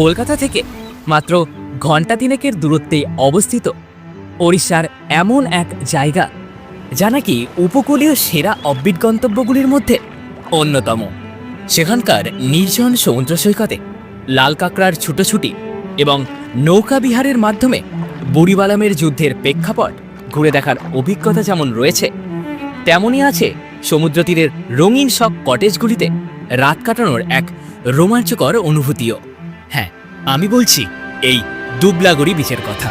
কলকাতা থেকে মাত্র ঘণ্টা তিনেকের দূরত্বে অবস্থিত ওড়িশার এমন এক জায়গা, যা নাকি উপকূলীয় সেরা অব্বিট গন্তব্যগুলির মধ্যে অন্যতম। সেখানকার নির্জন সমুদ্র সৈকতে লাল কাঁকড়ার ছুটোছুটি এবং নৌকা বিহারের মাধ্যমে বুড়িবালামের যুদ্ধের প্রেক্ষাপট ঘুরে দেখার অভিজ্ঞতা যেমন রয়েছে, তেমনই আছে সমুদ্র তীরের রঙিন সব কটেজগুলিতে রাত কাটানোর এক রোমাঞ্চকর অনুভূতিও। আমি বলছি, এই দুবলাগড়ি বিচের কথা।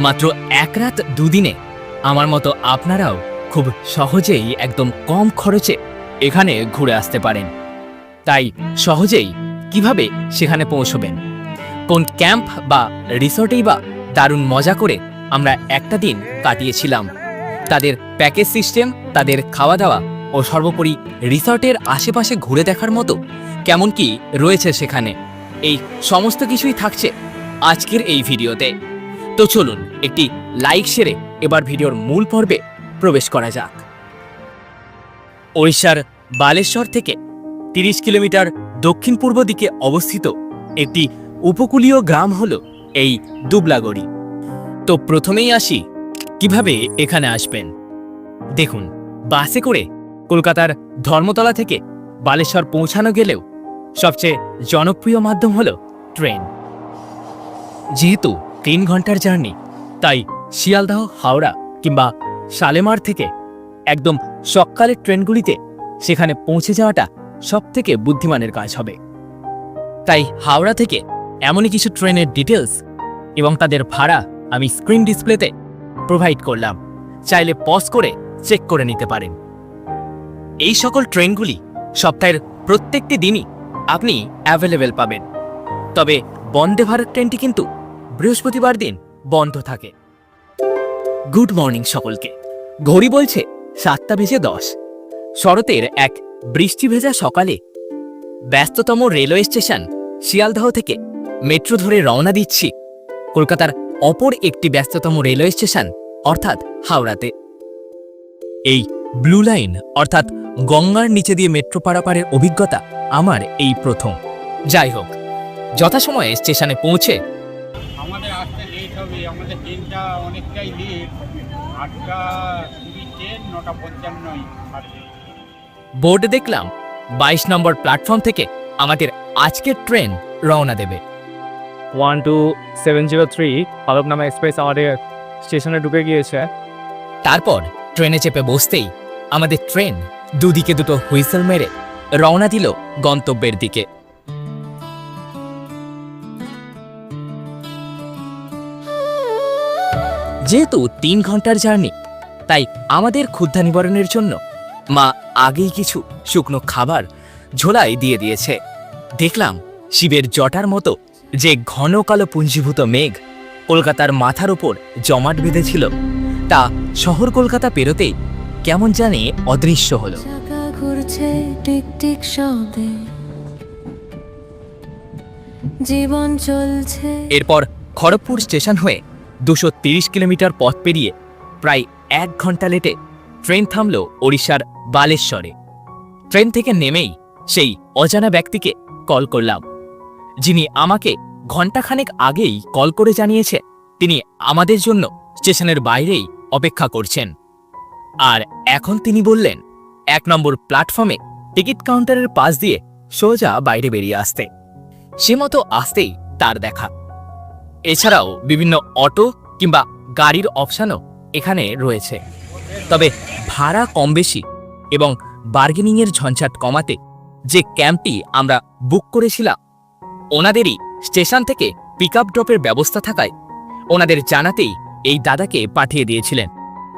মাত্র এক রাত দুদিনে আমার মতো আপনারাও খুব সহজেই একদম কম খরচে এখানে ঘুরে আসতে পারেন। তাই সহজেই কীভাবে সেখানে পৌঁছবেন? কোন ক্যাম্প বা রিসর্টেই বা দারুণ মজা করে আমরা একটা দিন কাটিয়েছিলাম। তাদের প্যাকেজ সিস্টেম, তাদের খাওয়া দাওয়া ও সর্বোপরি রিসর্টের আশেপাশে ঘুরে দেখার মতো কেমন কি রয়েছে সেখানে। এই সমস্ত কিছুই থাকছে আজকের এই ভিডিওতে। তো চলুন, একটি লাইক সেরে এবার ভিডিওর মূল পর্বে প্রবেশ করা যাক। ওড়িশার বালেশ্বর থেকে তিরিশ কিলোমিটার দক্ষিণ পূর্ব দিকে অবস্থিত একটি উপকূলীয় গ্রাম হল এই দুবলাগড়ি। তো প্রথমেই আসি, কীভাবে এখানে আসবেন? দেখুন, বাসে করে কলকাতার ধর্মতলা থেকে বালেশ্বর পৌঁছানো গেলেও সবচেয়ে জনপ্রিয় মাধ্যম হল ট্রেন। যেহেতু তিন ঘণ্টার জার্নি, তাই শিয়ালদাহ, হাওড়া কিংবা শালেমার থেকে একদম সকালের ট্রেনগুলিতে সেখানে পৌঁছে যাওয়াটা সবথেকে বুদ্ধিমানের কাজ হবে। তাই হাওড়া থেকে এমনই কিছু ট্রেনের ডিটেলস এবং তাদের ভাড়া আমি স্ক্রিন ডিসপ্লেতে প্রোভাইড করলাম। চাইলে পজ করে চেক করে নিতে পারেন। এই সকল ট্রেনগুলি সপ্তাহের প্রত্যেকটি দিনই আপনি অ্যাভেলেবেল পাবেন। তবে বন্দে ভারত ট্রেনটি কিন্তু বৃহস্পতিবার দিন বন্ধ থাকে। গুড মর্নিং সকলকে। ঘড়ি বলছে সাতটা বেজে দশ। শরতের এক বৃষ্টি ভেজা সকালে ব্যস্ততম রেলওয়ে স্টেশন শিয়ালদহ থেকে মেট্রো ধরে রওনা দিচ্ছি। কলকাতার অপর একটি ব্যস্ততম রেলওয়ে স্টেশন, অর্থাৎ হাওড়াতে। এই ব্লু লাইন অর্থাৎ গঙ্গার নিচে দিয়ে মেট্রো পারাপারের অভিজ্ঞতা আমার এই প্রথম। যাই হোক যথাসময়ে স্টেশনে পৌঁছে আমাদের আসতে লেট হবে আমাদের ট্রেনটা অনেকটাই লেট আটটা কুড়ি ট্রেন নটা পঞ্চান্নই বোর্ডে দেখলাম বাইশ নম্বর প্ল্যাটফর্ম থেকে আমাদের আজকের ট্রেন রওনা দেবে। One two seven zero three হলফনামা এক্সপ্রেস আমাদের স্টেশনে ঢুকে গিয়েছে। তারপর ট্রেনে চেপে বসতেই আমাদের ট্রেন দুদিকে দুটো হুইসেল মেরে রওনা দিল গন্তব্যের দিকে। যেহেতু তিন ঘণ্টার জার্নি, তাই আমাদের ক্ষুদ্ধা নিবারণের জন্য মা আগেই কিছু শুকনো খাবার ঝোলাই দিয়ে দিয়েছে। দেখলাম শিবের জটার মতো যে ঘন কালো পুঞ্জীভূত মেঘ কলকাতার মাথার উপর জমাট বেঁধেছিল, তা শহর কলকাতা পেরোতেই কেমন জানি অদৃশ্য হলো। ঘুরছে শব্দে। জীবন চলছে। এরপর খড়গপুর স্টেশন হয়ে দুশো তিরিশ কিলোমিটার পথ পেরিয়ে প্রায় এক ঘণ্টা লেটে ট্রেন থামল ওড়িশার বালেশ্বরে। ট্রেন থেকে নেমেই সেই অজানা ব্যক্তিকে কল করলাম। যিনি আমাকে ঘণ্টাখানেক আগেই কল করে জানিয়েছে তিনি আমাদের জন্য স্টেশনের বাইরেই অপেক্ষা করছেন। আর এখন তিনি বললেন, এক নম্বর প্ল্যাটফর্মে টিকিট কাউন্টারের পাশ দিয়ে সোজা বাইরে বেরিয়ে আসতে। সে মতো আসতেই তার দেখা। এছাড়াও বিভিন্ন অটো কিংবা গাড়ির অপশানও এখানে রয়েছে। তবে ভাড়া কম বেশি এবং বার্গেনিংয়ের ঝঞ্ঝাট কমাতে যে ক্যাম্পটি আমরা বুক করেছিলাম, ওনাদেরই স্টেশন থেকে পিক আপ ড্রপের ব্যবস্থা থাকায় ওনাদের জানাতেই এই দাদাকে পাঠিয়ে দিয়েছিলেন।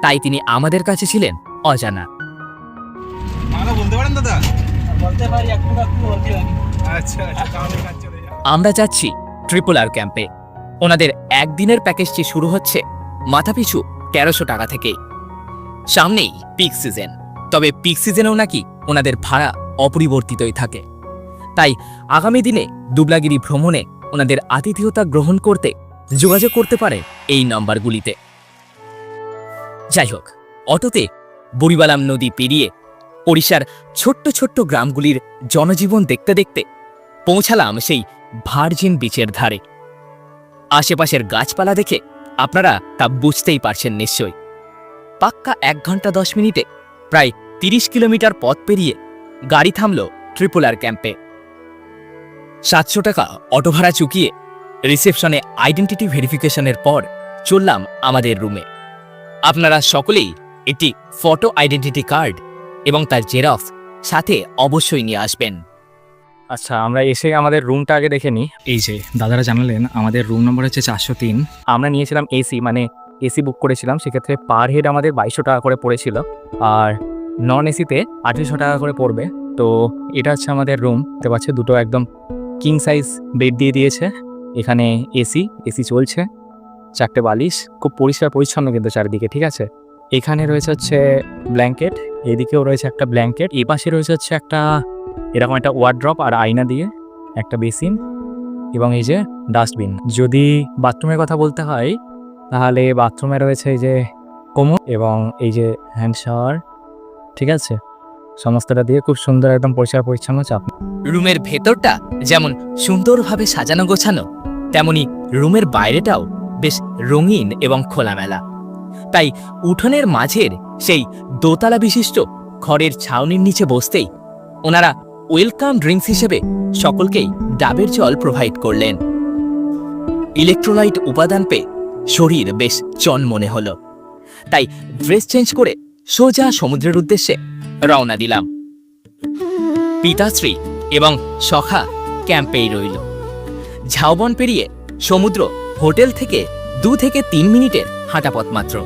তাই তিনি আমাদের কাছে ছিলেন অজানা। বাংলা বলতে পারেন দাদা? বলতে পারি একটু একটু বলতে পারি আচ্ছা আচ্ছা আমরা যাচ্ছি ট্রিপল আর ক্যাম্পে। ওনাদের একদিনের প্যাকেজটি শুরু হচ্ছে মাথাপিছু তেরোশো টাকা থেকে। সামনেই পিক সিজন। তবে পিক সিজনেও নাকি ওনাদের ভাড়া অপরিবর্তিতই থাকে। তাই আগামী দিনে দুবলাগিরি ভ্রমণে ওনাদের আতিথেয়তা গ্রহণ করতে যোগাযোগ করতে পারে এই নম্বরগুলিতে। যাই হোক, অটোতে বুড়িবালাম নদী পেরিয়ে ওড়িশার ছোট্ট ছোট্ট গ্রামগুলির জনজীবন দেখতে দেখতে পৌঁছালাম সেই ভার্জিন বিচের ধারে। আশেপাশের গাছপালা দেখে আপনারা তা বুঝতেই পারছেন নিশ্চয়ই। পাক্কা এক ঘণ্টা দশ মিনিটে প্রায় তিরিশ কিলোমিটার পথ পেরিয়ে গাড়ি থামল ট্রিপুলার ক্যাম্পে। সাতশো টাকা অটো ভাড়া চুকিয়ে রিসেপশনে আইডেন্টিটি ভেরিফিকেশনের পর চললাম আমাদের রুমে। আপনারা সকলেই একটি ফটো আইডেন্টিটি কার্ড এবং তার জেরক্স সাথে অবশ্যই নিয়ে আসবেন। আচ্ছা আমরা এসে আমাদের রুমটা আগে দেখে নিই। এই যে দাদারা জানালেন আমাদের রুম নম্বর হচ্ছে চারশো তিন। আমরা নিয়েছিলাম এসি মানে এসি বুক করেছিলাম সেক্ষেত্রে পার হেড আমাদের বাইশশো টাকা করে পড়েছিল। আর নন এসিতে আঠেরোশো টাকা করে পড়বে। তো এটা হচ্ছে আমাদের রুম দেখতে পাচ্ছে দুটো একদম কিং সাইজ বেড দিয়ে দিয়েছে। এখানে এসি এসি চলছে। চারটে বালিশ, খুব পরিষ্কার পরিচ্ছন্ন কিন্তু চারিদিকে, ঠিক আছে? এখানে রয়েছে হচ্ছে ব্ল্যাঙ্কেট এদিকেও রয়েছে একটা ব্ল্যাঙ্কেট এই পাশে রয়েছে হচ্ছে একটা এরকম একটা ওয়ার্ড্রপ আর আয়না দিয়ে একটা বেসিন এবং এই যে ডাস্টবিন যদি বাথরুমের কথা বলতে হয়, তাহলে বাথরুমে রয়েছে এই যে কোমর এবং এই যে হ্যান্ড শাওয়ার ঠিক আছে? সমস্তটা দিয়ে খুব সুন্দর একদম পরিষ্কার পরিচ্ছন্ন চাপ। রুমের ভেতরটা যেমন সুন্দরভাবে সাজানো গোছানো, তেমনি রুমের বাইরেটাও বেশ রঙিন এবং খোলামেলা। তাই উঠোনের মাঝের সেই দোতলা বিশিষ্ট ঘরের ছাউনির নিচে বসতেই ওনারা ওয়েলকাম ড্রিঙ্কস হিসেবে সকলকেই ডাবের জল প্রোভাইড করলেন। ইলেকট্রোলাইট উপাদান পেয়ে শরীর বেশ চন মনে হলো। তাই ড্রেস চেঞ্জ করে সোজা সমুদ্রের উদ্দেশ্যে রওনা দিলাম। পিতাশ্রী এবং সখা ক্যাম্পেই রইল। ঝাউবন পেরিয়ে সমুদ্র হোটেল থেকে দু থেকে তিন মিনিটের হাঁটা পথ মাত্র।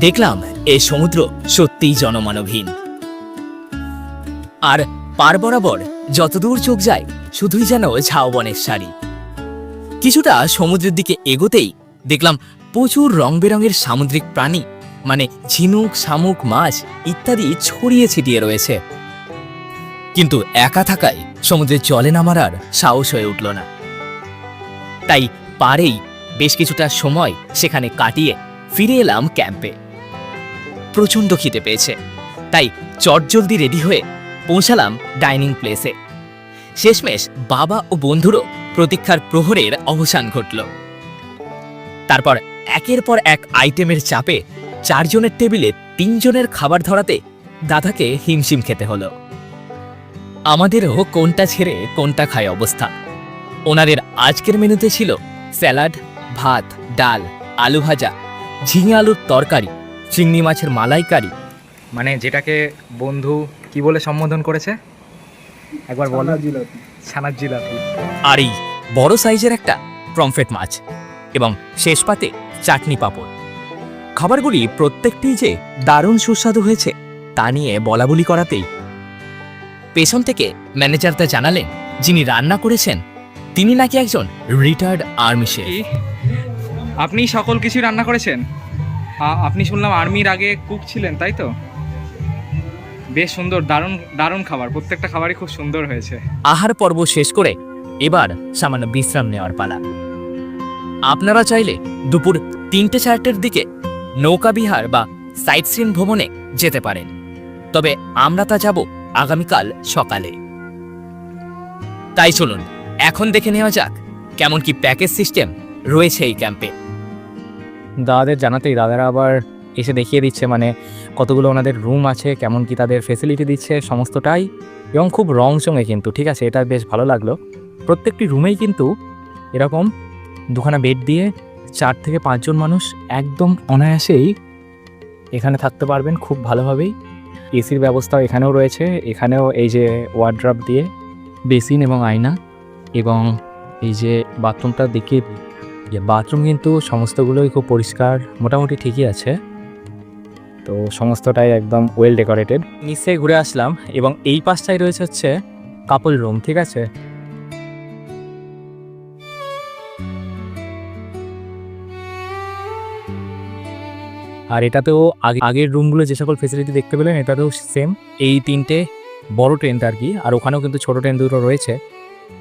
দেখলাম এই সমুদ্র সত্যিই জনমানবহীন। আর পার বরাবর যতদূর চোখ যায়, শুধুই যেন ঝাউবনের সারি। কিছুটা সমুদ্রের দিকে এগোতেই দেখলাম প্রচুর রং বেরঙের সামুদ্রিক প্রাণী মানে ঝিনুক, শামুক, মাছ ইত্যাদি ছড়িয়ে ছিটিয়ে রয়েছে। কিন্তু একা থাকায় সমুদ্রের জলে নামার আর সাহস হয়ে উঠল না। তাই পারেই বেশ কিছুটা সময় সেখানে কাটিয়ে ফিরে এলাম ক্যাম্পে। প্রচণ্ড খিদে পেয়েছে, তাই চটজলদি রেডি হয়ে পৌঁছালাম ডাইনিং প্লেসে। শেষমেশ বাবা ও বন্ধুরও প্রতীক্ষার প্রহরের অবসান ঘটল। তারপর একের পর এক আইটেমের চাপে চারজনের টেবিলে তিনজনের খাবার ধরাতে দাদাকে হিমশিম খেতে হলো। আমাদেরও কোনটা ছেড়ে কোনটা খায় অবস্থা। ওনাদের আজকের মেনুতে ছিল স্যালাড ভাত ডাল আলু ভাজা ঝিঙে আলুর তরকারি চিংড়ি মাছের মালাইকারি। মানে যেটাকে বন্ধু কি বলে সম্বোধন করেছে? একবার বলো। ছানার জিলাপি। আর এই বড় সাইজের একটা প্রমফেট মাছ এবং শেষ পাতে চাটনি পাঁপড়। খাবারগুলি প্রত্যেকটি যে দারুণ সুস্বাদু হয়েছে তা নিয়ে বলাবলি করাতেই পেছন থেকে ম্যানেজারটা জানালেন যিনি রান্না করেছেন তিনি নাকি একজন রিটায়ার্ড আর্মি শেফ আপনি সকল কিছু রান্না করেছেন? আপনি শুনলাম আর্মির আগে কুক ছিলেন তাই তো? বেশ সুন্দর দারুণ দারুণ খাবার। প্রত্যেকটা খাবারই খুব সুন্দর হয়েছে। আহার পর্ব শেষ করে এবার সামান্য বিশ্রাম নেওয়ার পালা। আপনারা চাইলে দুপুর তিনটে চারটের দিকে নৌকাবিহার বা সাইট সিন ভ্রমণে যেতে পারেন। তবে আমরা তা যাব আগামীকাল সকালে। তাই চলুন এখন দেখে নেওয়া যাক কেমন কি প্যাকেজ সিস্টেম রয়েছে এই ক্যাম্পে। দাদাদের জানাতেই দাদারা আবার এসে দেখিয়ে দিচ্ছে মানে কতগুলো ওনাদের রুম আছে, কেমন কি তাদের ফেসিলিটি দিচ্ছে, সমস্তটাই। এবং খুব রং চঙে কিন্তু, ঠিক আছে, এটা বেশ ভালো লাগল। প্রত্যেকটি রুমেই কিন্তু এরকম দুখানা বেড দিয়ে চার থেকে পাঁচজন মানুষ একদম অনায়াসেই এখানে থাকতে পারবেন খুব ভালোভাবেই। এসির ব্যবস্থাও এখানেও রয়েছে, এখানেও এই যে ওয়ার্ড্রপ দিয়ে বেসিন এবং আয়না। এবং এই যে বাথরুমটা দেখিয়ে দিই, যে বাথরুম কিন্তু সমস্তগুলোই খুব পরিষ্কার, মোটামুটি ঠিকই আছে। তো সমস্তটাই একদম ওয়েল ডেকোরেটেড নিচে ঘুরে আসলাম এবং এই পাশটাই রয়েছে হচ্ছে কাপল রুম ঠিক আছে? আর এটাতেও আগে, আগের রুমগুলো যে সকল ফেসিলিটি দেখতে পেলেন, এটাতেও সেম এই তিনটে বড় টেন্ট আর কি, আর ওখানেও কিন্তু ছোট টেন্ট দুটো রয়েছে।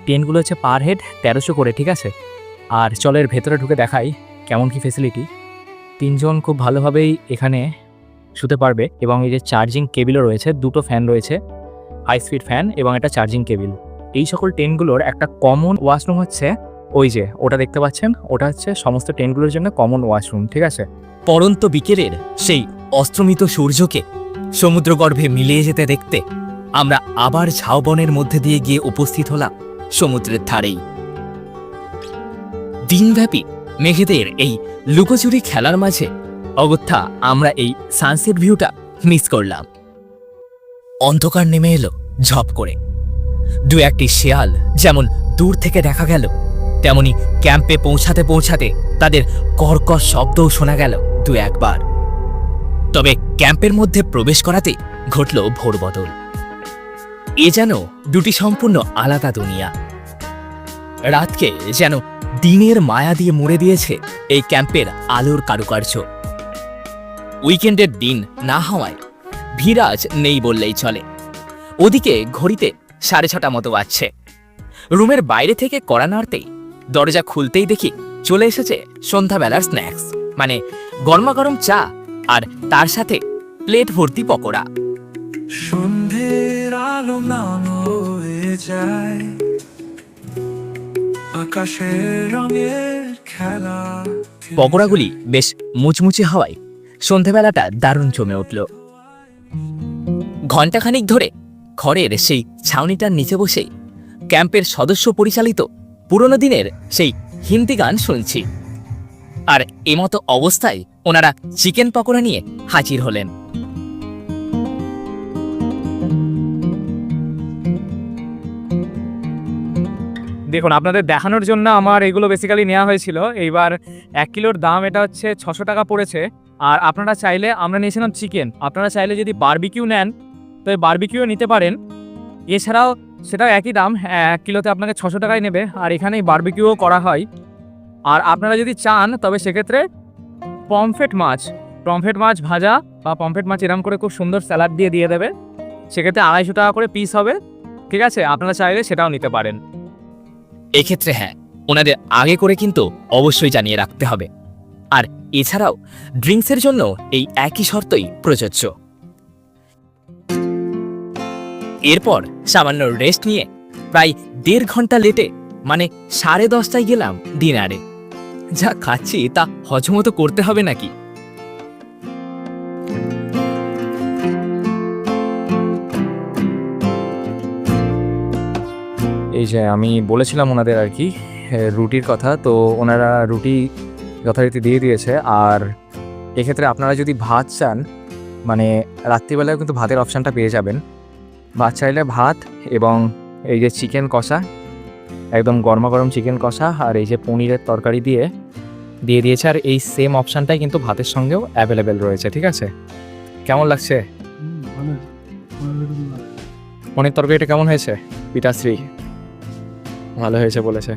টেন্টগুলো হচ্ছে পার হেড তেরোশো করে, ঠিক আছে? আর চলের ভেতরে ঢুকে দেখাই কেমন কি ফেসিলিটি তিনজন খুব ভালোভাবেই এখানে শুতে পারবে এবং এই যে চার্জিং কেবিলও রয়েছে, দুটো ফ্যান রয়েছে হাই স্পিড ফ্যান এবং একটা চার্জিং কেবিল এই সকল টেন্টগুলোর একটা কমন ওয়াশরুম হচ্ছে ওই যে, ওটা দেখতে পাচ্ছেন? ওটা হচ্ছে সমস্ত টেন্টগুলোর জন্য কমন ওয়াশরুম ঠিক আছে? পরন্ত বিকেলের সেই অস্ত্রমিত সূর্যকে সমুদ্রগর্ভে মিলিয়ে যেতে দেখতে আমরা আবার ঝাউবনের মধ্যে দিয়ে গিয়ে উপস্থিত হলাম। সমুদ্রের ধারেই। দিনব্যাপী মেঘেদের এই লুকোচুরি খেলার মাঝে অগত্যা আমরা এই সানসেট ভিউটা মিস করলাম। অন্ধকার নেমে এলো ঝপ করে। দু একটি শেয়াল যেমন দূর থেকে দেখা গেল, তেমনি ক্যাম্পে পৌঁছাতে পৌঁছাতে তাদের কর্কশ শব্দও শোনা গেল দু একবার। তবে ক্যাম্পের মধ্যে প্রবেশ করাতে ঘটল ভোর বদল এ যেন দুটি সম্পূর্ণ আলাদা দুনিয়া। রাতকে যেন দিনের মায়া দিয়ে মুড়ে দিয়েছে এই ক্যাম্পের আলোর কারুকার্য। উইকেন্ডের দিন না হওয়ায় ভিড়াজ নেই বললেই চলে। ওদিকে ঘড়িতে সাড়ে ছটা মতো বাজছে। রুমের বাইরে থেকে কড়া নাড়তেই দরজা খুলতেই দেখি চলে এসেছে সন্ধ্যাবেলার স্ন্যাক্স মানে গরমাগরম চা আর তার সাথে প্লেট ভর্তি পকোড়া। সন্ধ্যের আলো নানো হয়ে যায়। আকাশের রঙের খেলা পকোড়াগুলি বেশ মুচমুচে হওয়ায় সন্ধেবেলাটা দারুণ জমে উঠল। ঘণ্টাখানিক ধরে খড়ের সেই ছাউনিটার নিচে বসেই ক্যাম্পের সদস্য পরিচালিত পুরনো দিনের সেই হিন্দি গান শুনছি। আর এমতো অবস্থায় ওনারা চিকেন পকোড়া নিয়ে হাজির হলেন। দেখুন, আপনাদের দেখানোর জন্য আমার এগুলো বেসিক্যালি নেওয়া হয়েছিল। এইবার এক কিলোর দাম এটা হচ্ছে ছশো টাকা পড়েছে। আর আপনারা চাইলে, আমরা নিয়েছিলাম চিকেন আপনারা চাইলে যদি বার্বিকিউ নেন, তো বারবিকিউ নিতে পারেন। এছাড়াও সেটাও একই দাম, এক কিলোতে আপনাকে ছশো টাকায় নেবে। আর এখানেই বারবিকিউও করা হয়। আর আপনারা যদি চান, তবে সেক্ষেত্রে পমফেট মাছ পমফেট মাছ ভাজা বা পমফেট মাছ এরম করে খুব সুন্দর স্যালাড দিয়ে দিয়ে দেবে। সেক্ষেত্রে আড়াইশো টাকা করে পিস হবে। ঠিক আছে? আপনারা চাইলে সেটাও নিতে পারেন। এক্ষেত্রে হ্যাঁ ওনাদের আগে করে কিন্তু অবশ্যই জানিয়ে রাখতে হবে। আর এছাড়াও, ড্রিঙ্কসের জন্য এই একই শর্তই প্রযোজ্য। এরপর সামান্য রেস্ট নিয়ে প্রায় দেড় ঘণ্টা লেটে মানে সাড়ে দশটায় গেলাম ডিনারে। যা খাচ্ছি তা হজম তো করতে হবে নাকি? এই যে আমি বলেছিলাম ওনাদের আর কি রুটির কথা তো ওনারা রুটি যথারীতি দিয়ে দিয়েছে। আর এক্ষেত্রে আপনারা যদি ভাত চান মানে রাত্রিবেলায় কিন্তু ভাতের অপশানটা পেয়ে যাবেন। ভাত চাইলে ভাত এবং এই যে চিকেন কষা একদম গরমা গরম চিকেন কষা আর এই যে পনিরের তরকারি দিয়ে দিয়ে দিয়েছে। আর এই সেম অপশানটাই কিন্তু ভাতের সঙ্গেও অ্যাভেলেবেল রয়েছে ঠিক আছে? কেমন লাগছে? পনির তরকারিটা কেমন হয়েছে পিতাশ্রী ভালো হয়েছে বলেছে।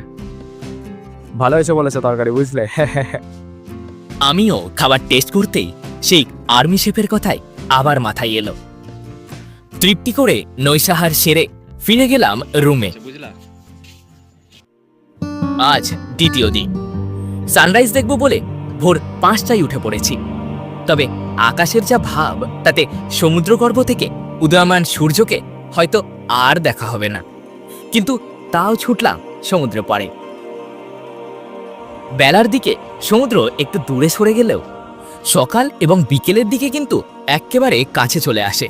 ভালো হয়েছে বলেছে তরকারি বুঝলে? আমিও খাবার টেস্ট করতেই সেই আর্মি শেফের কথাই আবার মাথায় এলো। তৃপ্তি করে নৈশাহার সেরে ফিরে গেলাম রুমে আজ দ্বিতীয় দিন। সানরাইজ দেখব বলে ভোর পাঁচটায় উঠে পড়েছি। তবে আকাশের যা ভাব তাতে সমুদ্রগর্ভ থেকে উদয়মান সূর্যকে হয়তো আর দেখা হবে না। কিন্তু তাও ছুটলাম সমুদ্র পাড়ে। বেলার দিকে সমুদ্র একটু দূরে সরে গেলেও সকাল এবং বিকেলের দিকে কিন্তু এক্কেবারে কাছে চলে আসে।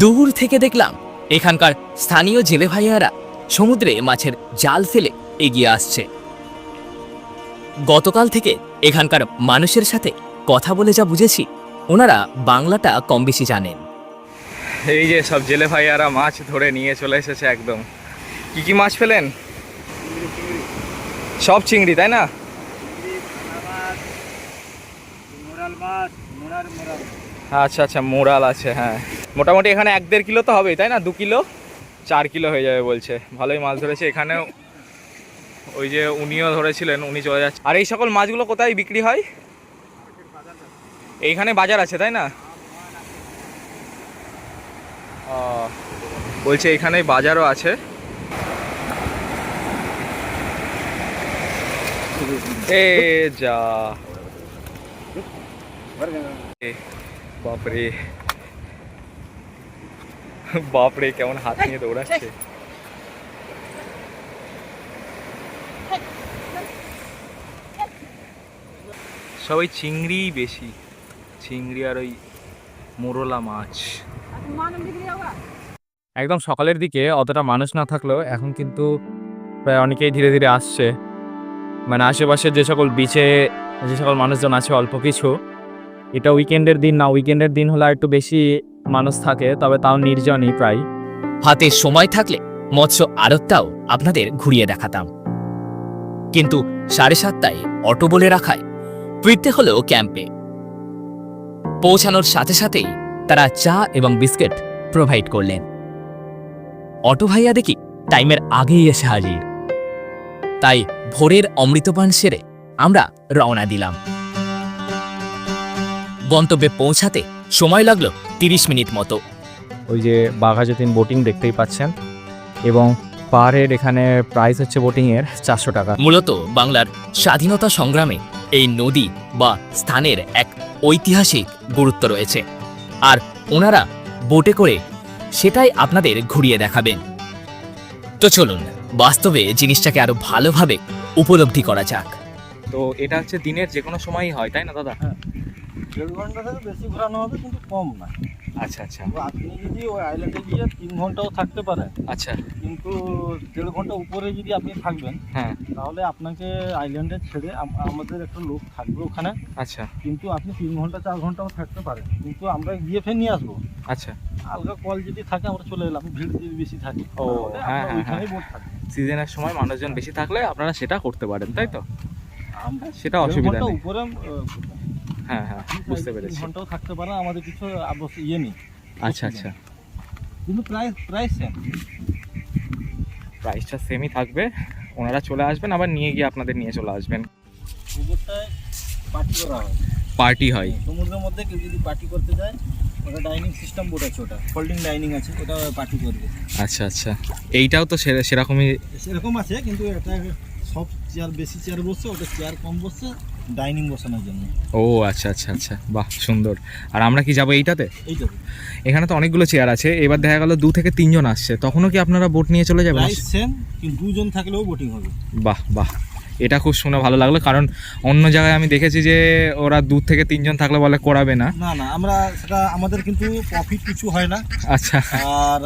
দূর থেকে দেখলাম এখানকার স্থানীয় জেলে ভাইয়ারা সমুদ্রে মাছের জাল ফেলে এগিয়ে আসছে। গতকাল থেকে এখানকার মানুষের সাথে কথা বলে যা বুঝেছি, ওনারা বাংলাটা কম বেশি জানেন। এই যে সব জেলে ভাইয়ারা মাছ ধরে নিয়ে চলে এসেছে একদম। কি কি মাছ পেলেন? সব চিংড়ি, তাই না? আচ্ছা আচ্ছা মোরাল আছে হ্যাঁ। মোটামুটি এখানে এক দেড় কিলো তো হবেই, তাই না? দু কিলো? চার কিলো হয়ে যাবে বলছে। ভালোই মাছ ধরেছে। এখানেও ওই যে উনিও ধরেছিলেন, উনি চলে যাচ্ছে। আর এই সকল মাছগুলো কোথায় বিক্রি হয়? এইখানে বাজার আছে, তাই না? বলছে এখানে বাজারও আছে। এ যা। বাপরে। বাপরে কেমন হাত নিয়ে দৌড়াচ্ছে। সবাই চিংড়ি বেশি। চিংড়ি আর ওই মোরলা মাছ। একদম সকালের দিকে অতটা মানুষ না থাকলেও এখন কিন্তু প্রায় অনেকেই ধীরে ধীরে আসছে। মানে আশেপাশে যে সকল বিচে যে সকল মানুষজন আছে অল্প কিছু, এটা উইকেন্ডের দিন না উইকেন্ডের দিন হলে একটু বেশি মানুষ থাকে, তবে তাও নির্জনই প্রায়। হাতে সময় থাকলে মৎস্য আড়তটাও আপনাদের ঘুরিয়ে দেখাতাম। কিন্তু সাড়ে সাতটায় অটো বলে রাখায়, ফিরতে হলো ক্যাম্পে। পৌঁছানোর সাথে সাথেই তারা চা এবং বিস্কিট প্রোভাইড করলেন। অটো ভাইয়া দেখি টাইমের আগেই এসে হাজির। তাই ভোরের অমৃতপান সেরে আমরা রওনা দিলাম। গন্তব্যে পৌঁছাতে সময় লাগল তিরিশ মিনিট মতো। ওই যে বাঘাযতীন বোটিং দেখতেই পাচ্ছেন এবং পার হেড এখানে প্রাইস হচ্ছে বোটিংয়ের চারশো টাকা। মূলত বাংলার স্বাধীনতা সংগ্রামে এই নদী বা স্থানের এক ঐতিহাসিক গুরুত্ব রয়েছে। আর ওনারা বোটে করে সেটাই আপনাদের ঘুরিয়ে দেখাবেন। তো চলুন বাস্তবে জিনিসটাকে আরও ভালোভাবে উপলব্ধি করা যাক। তো এটা হচ্ছে দিনের যে কোনো সময়ই হয় তাই না দাদা? দেড় ঘণ্টা থেকে বেশি ঘোরানো হবে কিন্তু কম না আচ্ছা আচ্ছা। আপনি যদি ওই আইল্যান্ডে গিয়ে তিন ঘন্টাও থাকতে পারেন আচ্ছা। কিন্তু দেড় ঘণ্টা উপরে যদি আপনি থাকবেন হ্যাঁ। তাহলে আপনাকে আইল্যান্ডে ছেড়ে আমাদের একটা লোক থাকবে ওখানে। আচ্ছা। কিন্তু আপনি তিন ঘণ্টা চার ঘন্টাও থাকতে পারেন। কিন্তু আমরা গিয়ে ফের নিয়ে আসব। আচ্ছা। হালকা কল যদি থাকে আমরা চলে এলাম ভিড় যদি বেশি থাকে ও, হ্যাঁ, হ্যাঁ, সিজনের সময় মানুষজন বেশি থাকলে আপনারা সেটা করতে পারেন তাই তো? আমরা সেটা অসুবিধা নেই। উপরে হ্যাঁ হ্যাঁ বুঝতে পেরেছি। ঘন্টাও থাকতে পারেন আমাদের কিছু ইয়ে নেই। আচ্ছা আচ্ছা। কিন্তু প্রায় সেম প্রাইসটা সেমই থাকবে। ওনারা চলে আসবেন আবার নিয়ে গিয়ে আপনাদের নিয়ে চলে আসবেন। পুকুরটায় পার্টি করা হয়। পার্টি হয়। সমুদ্রের মধ্যে কেউ যদি পার্টি করতে যায় ওটা ডাইনিং সিস্টেম বোর্ড আছে ওটা। ফোল্ডিং ডাইনিং আছে ওটা পার্টি করবে। আচ্ছা আচ্ছা। এইটাও তো সেরকমই সেরকম আছে কিন্তু এটা সব চেয়ার বেশি চেয়ার বসছে ওটা চেয়ার কম বসছে। ডাইনিং বসানোর জন্য। ও আচ্ছা আচ্ছা আচ্ছা। বাহ সুন্দর। আর আমরা কি যাব এইটাতে? এখানে তো অনেকগুলো চেয়ার আছে। এবার দেখা গেল দু থেকে তিনজন আসছে। তখনও কি আপনারা বোট নিয়ে চলে যাবেন? সেম কিন্তু দুজন থাকলেও বোটিং হবে। বাহ বাহ। এটা খুব শুনে ভালো লাগল। কারণ অন্য জায়গায় আমি দেখেছি যে ওরা দু থেকে তিনজন থাকলে বলে করাবে না। না না আমরা সেটা আমাদের কিন্তু প্রফিট কিছু হয় না। আচ্ছা। আর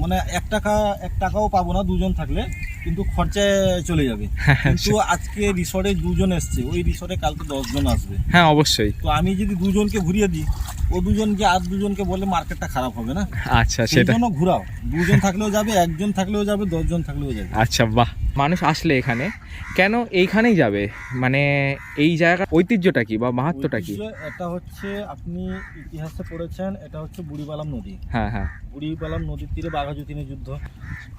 মানে এক টাকা এক টাকাও পাবো না দুজন থাকলে কিন্তু খরচায় চলে যাবে। কিন্তু আজকে রিসর্টে দুজন এসছে ওই রিসর্টে কালকে দশজন আসবে। হ্যাঁ অবশ্যই। তো আমি যদি দুজনকে ঘুরিয়ে দিই ও দুজনকে আর দুজনকে বললে মার্কেটটা খারাপ হবে না। আচ্ছা সেটা জন্য ঘুরাও। দুজন থাকলেও যাবে একজন থাকলেও যাবে দশজন থাকলেও যাবে। আচ্ছা বাহ। মানুষ আসলে এখানে। কেন এইখানেই যাবে। মানে এই জায়গার ঐতিহ্যটা কি বা মাহাত্মটা কি? এটা হচ্ছে আপনি ইতিহাসে পড়েছেন এটা হচ্ছে বুড়িবালাম নদী। হ্যাঁ হ্যাঁ। বুড়িবালাম নদীর তীরে বাঘাযতীনের যুদ্ধ।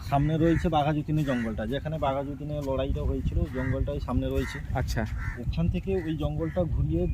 সামনে রয়েছে বাঘাযতীনের জঙ্গলটা। যেখানে বাঘাযতীনের লড়াইটা হয়েছিল জঙ্গলটাই সামনে রয়েছে। আচ্ছা। ওখান থেকে ওই জঙ্গলটা ঘুরিয়ে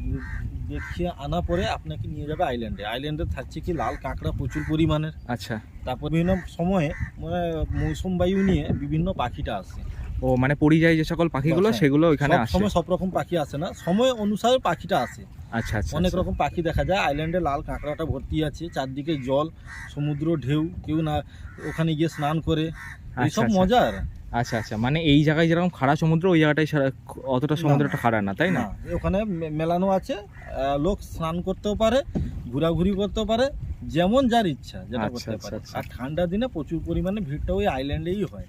দেখিয়ে আনা পরে আপনাকে নিয়ে যাবে আইল্যান্ডে। আইল্যান্ডে থাকছে কি লাল কাঁকড়া প্রচুর পরিমাণের। আচ্ছা। তারপর বিভিন্ন সময়ে মানে মৌসুম বায়ু নিয়ে বিভিন্ন পাখিটা আসে। ও মানে পরিযায়ী যে সকল পাখিগুলো। সেগুলো ওইখানে আসে। সময় সব রকম পাখি আসে না। সময় অনুসারে পাখিটা আসে। আচ্ছা আচ্ছা অনেক আচ্ছা। রকম পাখি দেখা যায়। আইল্যান্ডে লাল কাঁকড়াটা ভর্তি আছে চারদিকে জল সমুদ্র ঢেউ কেউ না ওখানে গিয়ে স্নান করে। আচ্ছা, এইসব আচ্ছা। মজার। আচ্ছা আচ্ছা। মানে এই জায়গায় যেরকম খাড়া সমুদ্র ওই জায়গাটাই সারা- অতটা সমুদ্রটা খাড়া না তাই না? ওখানে মেলানো আছে। লোক স্নান করতেও পারে ঘোরাঘুরি করতেও পারে যেমন যার ইচ্ছা যেটা করতে পারে। আর ঠান্ডা দিনে প্রচুর পরিমাণে ভিড়টা ওই আইল্যান্ডেই হয়।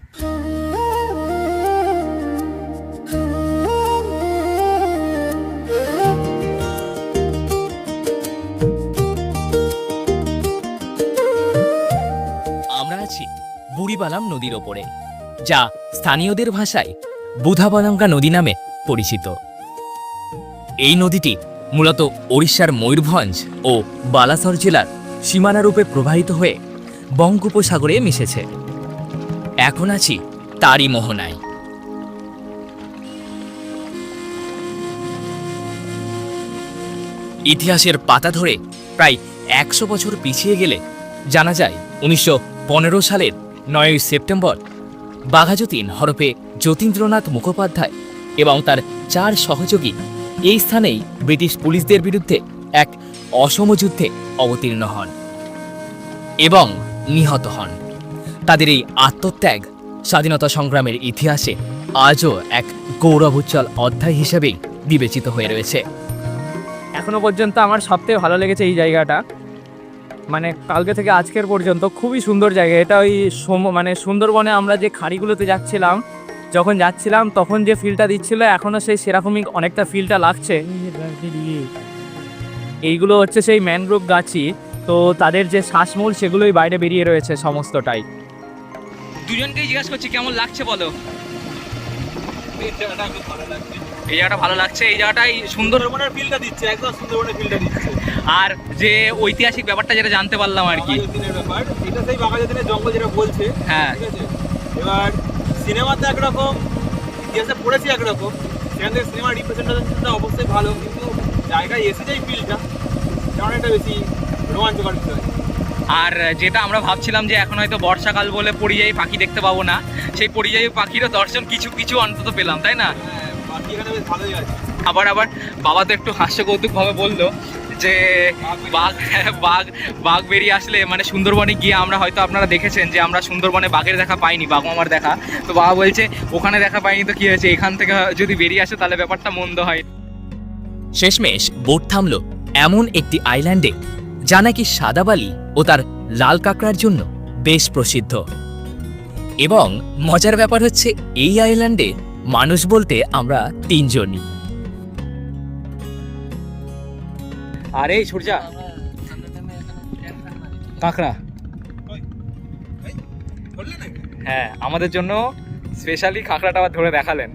বুড়িবালাম নদীর ওপরে, যা স্থানীয়দের ভাষায় বুধাবালাঙ্গা নদী নামে পরিচিত। এই নদীটি মূলত ওড়িশার ময়ূরভঞ্জ ও বালাসর জেলার সীমানারূপে প্রবাহিত হয়ে বঙ্গোপসাগরে মিশেছে। এখন আছি তারই মোহনায়। ইতিহাসের পাতা ধরে প্রায় একশো বছর পিছিয়ে গেলে জানা যায় উনিশশো পনেরো সালের নয়ই সেপ্টেম্বর। বাঘাযতীন হরপে যতীন্দ্রনাথ মুখোপাধ্যায় এবং তার চার সহযোগী এই স্থানেই ব্রিটিশ পুলিশদের বিরুদ্ধে এক অসম যুদ্ধে অবতীর্ণ হন এবং নিহত হন। তাদের এই আত্মত্যাগ স্বাধীনতা সংগ্রামের ইতিহাসে আজও এক গৌরবোজ্জ্বল অধ্যায় হিসেবেই বিবেচিত হয়ে রয়েছে। এখনও পর্যন্ত আমার সবথেকে ভালো লেগেছে এই জায়গাটা। মানে কালকে থেকে আজকের পর্যন্ত খুবই সুন্দর জায়গা। এটা ওই সম- মানে সুন্দরবনে আমরা যে খাড়িগুলোতে যাচ্ছিলাম যখন যাচ্ছিলাম তখন যে ফিলটা দিচ্ছিল এখনও সেই সেরকমই অনেকটা ফিলটা লাগছে। এইগুলো হচ্ছে সেই ম্যানগ্রোভ গাছই। তো তাদের যে শ্বাসমূল সেগুলোই বাইরে বেরিয়ে রয়েছে সমস্তটাই। দুজনকেই জিজ্ঞাসা করছি কেমন লাগছে বলো? এই জায়গাটা ভালো লাগছে। এই জায়গাটাই সুন্দরবনের ফিল্ডটা দিচ্ছে একদম সুন্দরবনের ফিল্ডটা দিচ্ছে। আর যে ঐতিহাসিক ব্যাপারটা যেটা জানতে পারলাম আর কি। ব্যাপার এটা সেই বাঘাযতীনের জঙ্গল যেটা বলছে। হ্যাঁ। ঠিক আছে? এবার সিনেমাতে একরকম ইতিহাসে পড়েছি একরকম সেখান থেকে সিনেমার রিপ্রেজেন্টেশনটা অবশ্যই ভালো কিন্তু জায়গায় এসে যাই ফিল্ডটা অনেকটা বেশি রোমাঞ্চকর বিষয়। আর যেটা আমরা ভাবছিলাম যে এখন হয়তো বর্ষাকাল বলে পরিযায়ী পাখি দেখতে পাবো না সেই পরিযায়ী পাখিরও দর্শন কিছু কিছু অন্তত পেলাম তাই না? হ্যাঁ বেশ ভালোই আছে। আবার আবার বাবা তো একটু হাস্য কৌতুকভাবে বলল যে বাঘ বাঘ বাঘ বেরিয়ে আসলে মানে সুন্দরবনে গিয়ে আমরা হয়তো আপনারা দেখেছেন যে আমরা সুন্দরবনে বাঘের দেখা পাইনি, বাঘ মামার দেখা। তো বাবা বলছে, ওখানে দেখা পাইনি তো কি হয়েছে? এখান থেকে যদি বেরিয়ে আসে তাহলে ব্যাপারটা মন্দ হয়। শেষমেশ বোট থামল এমন একটি আইল্যান্ডে, যা নাকি সাদা বালি ও তার লাল কাঁকড়ার জন্য বেশ প্রসিদ্ধ। এবং মজার ব্যাপার হচ্ছে, এই আইল্যান্ডে মানুষ বলতে আমরা তিনজনই। আরে সূর্যা। কাঁকড়া। হ্যাঁ আমাদের জন্য স্পেশালি কাঁকড়াটা আবার ধরে দেখালেন।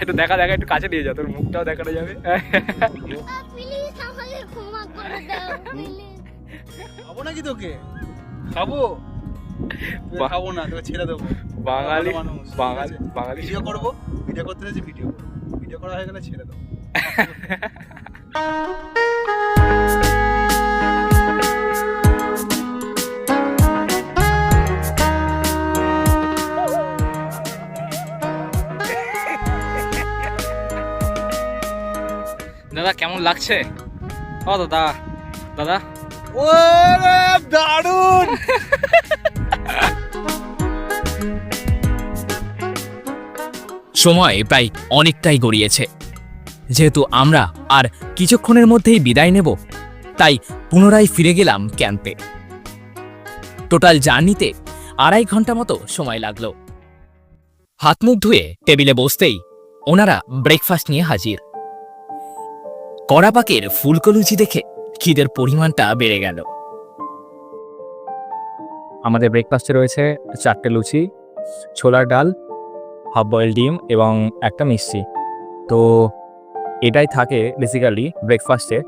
একটু দেখা দেখা একটু কাছে নিয়ে যা তোর মুখটাও দেখানো যাবে। প্লিজ আমাকে ক্ষমা করে দাও প্লিজ খাব নাকি তোকে? খাব। খাব না তোকে ছেড়ে দেবো। বাঙালি মানুষ, বাঙালি বাঙালি ভিডিও করব ভিডিও করতে হচ্ছে ভিডিও ভিডিও করা হয়ে গেলে ছেড়ে দেবো। দাদা কেমন লাগছে? ও দাদা দাদা। ও দারুণ! সময় প্রায় অনেকটাই গড়িয়েছে। যেহেতু আমরা আর কিছুক্ষণের মধ্যেই বিদায় নেব, তাই পুনরায় ফিরে গেলাম ক্যাম্পে। টোটাল জার্নিতে আড়াই ঘণ্টা মতো সময় লাগল। হাত মুখ ধুয়ে টেবিলে বসতেই ওনারা ব্রেকফাস্ট নিয়ে হাজির। কড়াপাকের ফুলকলুচি দেখে খিদের পরিমাণটা বেড়ে গেল। আমাদের ব্রেকফাস্টে রয়েছে চারটে লুচি, ছোলার ডাল হাফ বয়েল ডিম এবং একটা মিষ্টি। তো এটাই থাকে বেসিক্যালি ব্রেকফাস্টে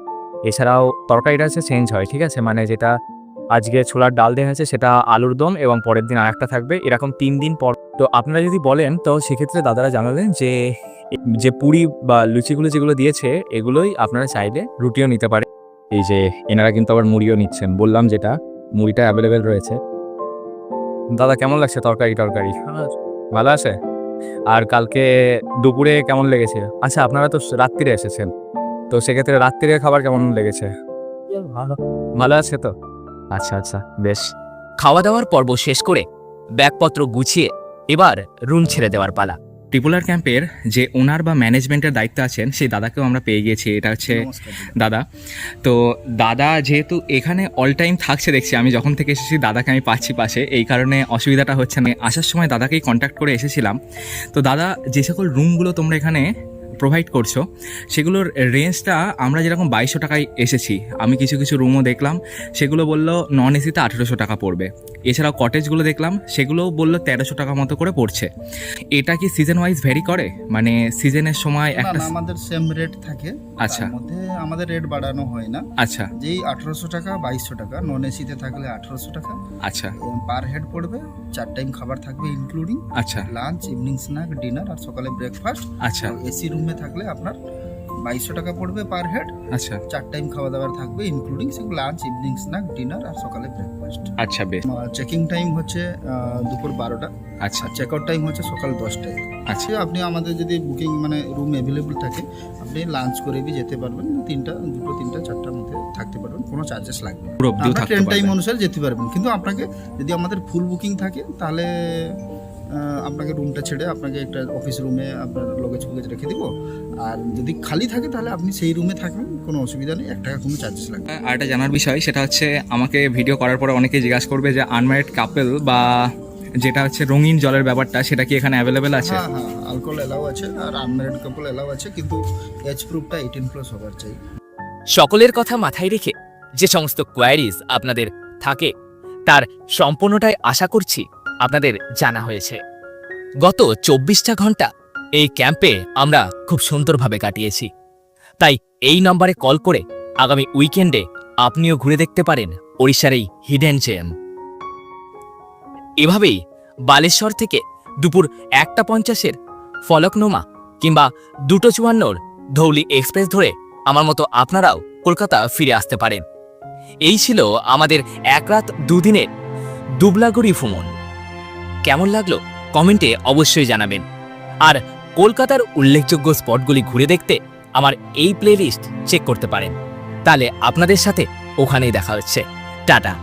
এছাড়াও তরকারিটা হচ্ছে চেঞ্জ হয় ঠিক আছে? মানে যেটা আজকে ছোলার ডাল দেওয়া হয়েছে সেটা আলুর দম এবং পরের দিন আরেকটা থাকবে এরকম তিন দিন পর। তো আপনারা যদি বলেন তো সেক্ষেত্রে দাদারা জানালেন যে যে পুরি বা লুচিগুলো যেগুলো দিয়েছে এগুলোই আপনারা চাইলে রুটিও নিতে পারে এই যে এনারা কিন্তু আবার মুড়িও নিচ্ছেন বললাম যেটা মুড়িটা অ্যাভেলেবেল রয়েছে। দাদা কেমন লাগছে তরকারি টরকারি ভালো আছে? আর কালকে দুপুরে কেমন লেগেছে? আচ্ছা আপনারা তো রাত্রিরে এসেছেন। তো সেক্ষেত্রে রাত্রিরে খাবার কেমন লেগেছে? ভালো। ভালো আছে তো? আচ্ছা আচ্ছা বেশ। খাওয়া দাওয়ার পর্ব শেষ করে ব্যাগপত্র গুছিয়ে এবার রুম ছেড়ে দেওয়ার পালা। ট্রিপুলার ক্যাম্পের যে ওনার বা ম্যানেজমেন্টের দায়িত্ব আছেন সেই দাদাকেও আমরা পেয়ে গিয়েছি। এটা হচ্ছে দাদা। তো দাদা যেহেতু এখানে অল টাইম থাকছে দেখছি আমি যখন থেকে এসেছি দাদাকে আমি পাচ্ছি পাশে। এই কারণে অসুবিধাটা হচ্ছে না। আসার সময় দাদাকেই কন্ট্যাক্ট করে এসেছিলাম। তো দাদা যে সকল রুমগুলো তোমরা এখানে প্রোভাইড করছ সেগুলোর রেঞ্জটা আমরা যেরকম বাইশশো টাকায় এসেছি আমি কিছু কিছু রুমও দেখলাম সেগুলো বলল নন এসিতে আঠেরোশো টাকা পড়বে। এছাড়াও কটেজগুলো দেখলাম সেগুলোও বলল তেরোশো টাকা মতো করে পড়ছে। এটা কি সিজন ওয়াইজ ভ্যারি করে? মানে সিজনের সময় একটা আমাদের সেম রেট থাকে। আচ্ছা। মধ্যে আমাদের রেট বাড়ানো হয় না। আচ্ছা। যেই আঠারোশো টাকা বাইশশো টাকা নন এসিতে থাকলে আঠারোশো টাকা। আচ্ছা। পার হেড পড়বে চার টাইম খাবার থাকবে ইনক্লুডিং আচ্ছা। লাঞ্চ ইভিনিং স্ন্যাক ডিনার আর সকালে ব্রেকফাস্ট আচ্ছা। এসি রুমে থাকলে আপনার বাইশশো টাকা পড়বে পার হেড আচ্ছা। চার টাইম খাওয়া দাওয়ার থাকবে ইনক্লুডিং সেগুলো লাঞ্চ ইভিনিং স্ন্যাক ডিনার আর সকালে ব্রেকফাস্ট আচ্ছা বেশ। চেকিং টাইম হচ্ছে দুপুর বারোটা। আচ্ছা। চেক আউট টাইম হচ্ছে সকাল দশটায়। আচ্ছা। আপনি আমাদের যদি বুকিং মানে রুম অ্যাভেলেবল থাকে আপনি লাঞ্চ করে বি যেতে পারবেন তিনটা দুটো তিনটা চারটার মধ্যে থাকতে পারবেন কোনো চার্জেস লাগবে না। ট্রেন টাইম অনুসারে যেতে পারবেন। কিন্তু আপনাকে যদি আমাদের ফুল বুকিং থাকে তাহলে আপনাকে রুমটা ছেড়ে আপনাকে একটা অফিস রুমে আপনার লগেজ ফগেজ রেখে দিব। আর যদি খালি থাকে তাহলে আপনি সেই রুমে থাকবেন কোনো অসুবিধা নেই এক টাকা কোনো চার্জেস লাগবে। আর একটা জানার বিষয় সেটা হচ্ছে আমাকে ভিডিও করার পরে অনেকে জিজ্ঞাসা করবে যে আনম্যারিড কাপেল বা যেটা হচ্ছে রঙিন জলের ব্যাপারটা সেটা কি এখানে অ্যাভেলেবেল আছে? হ্যাঁ হ্যাঁ অ্যালকোহল এলাও আছে আর আনম্যারিড কাপল এলাও আছে কিন্তু এজ প্রুফটা এইটিন প্লাস হবার চাই। সকলের কথা মাথায় রেখে যে সমস্ত কোয়ারিজ আপনাদের থাকে তার সম্পূর্ণটাই আশা করছি আপনাদের জানা হয়েছে। গত চব্বিশটা ঘণ্টা এই ক্যাম্পে আমরা খুব সুন্দরভাবে কাটিয়েছি। তাই এই নম্বরে কল করে আগামী উইকেন্ডে আপনিও ঘুরে দেখতে পারেন ওড়িশার এই হিডেন জেম এভাবেই বালেশ্বর থেকে দুপুর একটা পঞ্চাশের ফলকনোমা কিংবা দুটো চুয়ান্নর ধৌলি এক্সপ্রেস ধরে আমার মতো আপনারাও কলকাতা ফিরে আসতে পারেন। এই ছিল আমাদের এক রাত দুদিনের দুবলাগড়ি ভ্রমণ। কেমন লাগল কমেন্টে অবশ্যই জানাবেন। আর কলকাতার উল্লেখযোগ্য স্পটগুলি ঘুরে দেখতে আমার এই প্লেলিস্ট চেক করতে পারেন। তাহলে আপনাদের সাথে ওখানেই দেখা হচ্ছে। টাটা।